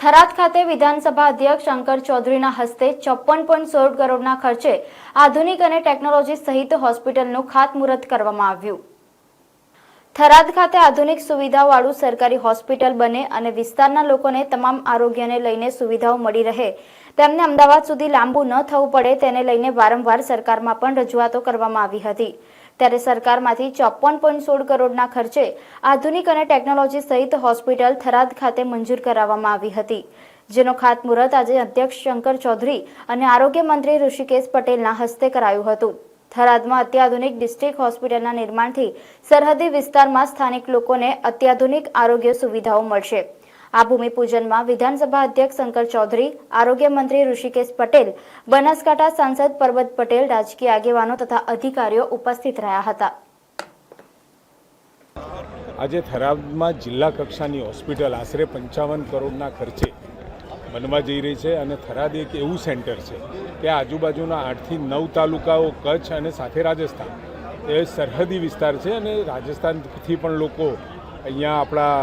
થરાદ ખાતે વિધાનસભા અધ્યક્ષ શંકર ચૌધરીના હસ્તે ચોપન પોઈન્ટ સોળ કરોડના ખર્ચે આધુનિક અને ટેકનોલોજી સહિત હોસ્પિટલનું ખાતમુહૂર્ત કરવામાં આવ્યું. થરાદ ખાતે આધુનિક સુવિધાવાળું સરકારી હોસ્પિટલ બને અને વિસ્તારના લોકોને તમામ આરોગ્યને લઈને સુવિધાઓ મળી રહે. તેમને અમદાવાદ સુધી લાંબુ ન થવું પડે તેને લઈને વારંવાર સરકારમાં પણ રજૂઆતો કરવામાં આવી હતી. ત્યારે સરકારમાંથી ચોપન પોઈન્ટ સોળ કરોડના ખર્ચે આધુનિક અને ટેકનોલોજી સહિત હોસ્પિટલ થરાદ ખાતે મંજૂર કરાવવામાં આવી હતી. જેનો ખાતમુહૂર્ત આજે અધ્યક્ષ શંકર ચૌધરી અને આરોગ્ય મંત્રી ઋષિકેશ પટેલના હસ્તે કરાયું હતું. થરાદમાં અત્યાધુનિક ડિસ્ટ્રિક્ટ હોસ્પિટલના નિર્માણથી સરહદી વિસ્તારમાં સ્થાનિક લોકોને અત્યાધુનિક આરોગ્ય સુવિધાઓ મળશે. આ ભૂમિપૂજનમાં વિધાનસભા અધ્યક્ષ શંકર ચૌધરી, આરોગ્ય મંત્રી ઋષિકેશ પટેલ, બનાસકાંઠા સાંસદ પરબત પટેલ, રાજકીય આગેવાનો તથા અધિકારીઓ ઉપસ્થિત રહ્યા હતા. આજે થરાદમાં જિલ્લા કક્ષાની હોસ્પિટલ આશરે પંચાવન કરોડના ખર્ચે બનવા જઈ રહી છે અને થરાદ એક એવું સેન્ટર છે કે આજુબાજુના આઠથી નવ તાલુકાઓ, કચ્છ અને સાથે રાજસ્થાન. એ સરહદી વિસ્તાર છે અને રાજસ્થાનથી પણ લોકો અહીંયા આપણા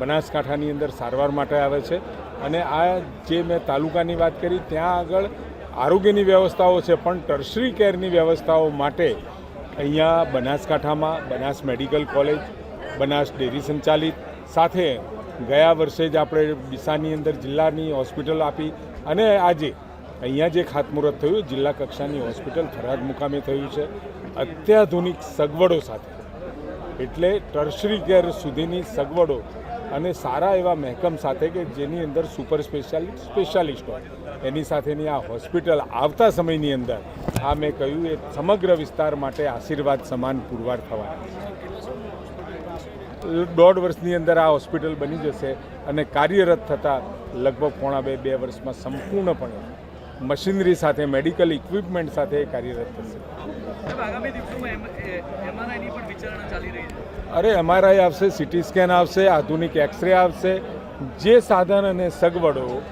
બનાસકાંઠાની અંદર સારવાર માટે આવે છે. અને આ જે મેં તાલુકાની વાત કરી, ત્યાં આગળ આરોગ્યની વ્યવસ્થાઓ છે, પણ ટર્સરી કેરની વ્યવસ્થાઓ માટે અહીંયા બનાસકાંઠામાં Banas medical college, Banas dairy સંચાલિત, સાથે ગયા વર્ષે જ આપણે ડીસાની અંદર જિલ્લાની હોસ્પિટલ આપી અને આજે અહીંયા જે ખાતમુહૂર્ત થયું, જિલ્લા કક્ષાની હોસ્પિટલ થરાદ મુકામે થયું છે. અત્યાધુનિક સગવડો સાથે એટલે ટર્શરી કેર સુધીની સગવડો અને સારા એવા મહેકમ સાથે કે જેની અંદર સુપર સ્પેશિયાલિસ્ટ સ્પેશિયાલિસ્ટ હોય. એની સાથેની આ હોસ્પિટલ આવતા સમયની અંદર આ મેં કહ્યું એ સમગ્ર વિસ્તાર માટે આશીર્વાદ સમાન પુરવાર થવા દોઢ વર્ષની અંદર આ હોસ્પિટલ બની જશે અને કાર્યરત થતાં લગભગ પોણા બે બે વર્ષમાં સંપૂર્ણપણે મશીનરી સાથે મેડિકલ ઇક્વિપમેન્ટ સાથે કાર્યરત થશે. સાહેબ, આગામી દિવસોમાં એમ- એ- એમઆરઆઈની પણ વિચારણા ચાલી રહી છે. અરે એમઆરઆઈ આવશે સિટી સ્કેન આવશે આધુનિક એક્સરે આવશે. જે સાધન અને સગવડો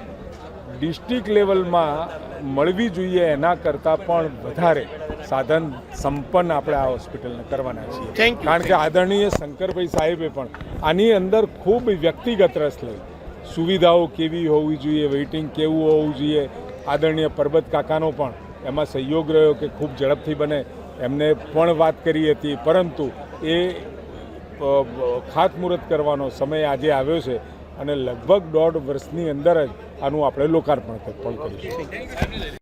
ડિસ્ટ્રિક્ટ લેવલમાં મળવી જોઈએ એના કરતાં પણ વધારે સાધન સંપન્ન આપણે આ હોસ્પિટલને કરવાના છીએ. કારણ કે આદરણીય શંકરભાઈ સાહેબે પણ આની અંદર ખૂબ વ્યક્તિગત રસ લઈ સુવિધાઓ કેવી હોવી જોઈએ વેઇટિંગ કેવું હોવું જોઈએ આદરણીય પરબત કાકાનો પણ એમાં સહયોગ રહ્યો કે ખૂબ ઝડપથી બને. એમને પણ વાત કરી હતી, પરંતુ એ ખાતમુહૂર્ત કરવાનો સમય આજે આવ્યો છે અને લગભગ દોઢ વર્ષની અંદર જ આનું આપણે લોકાર્પણ પણ કરીશું.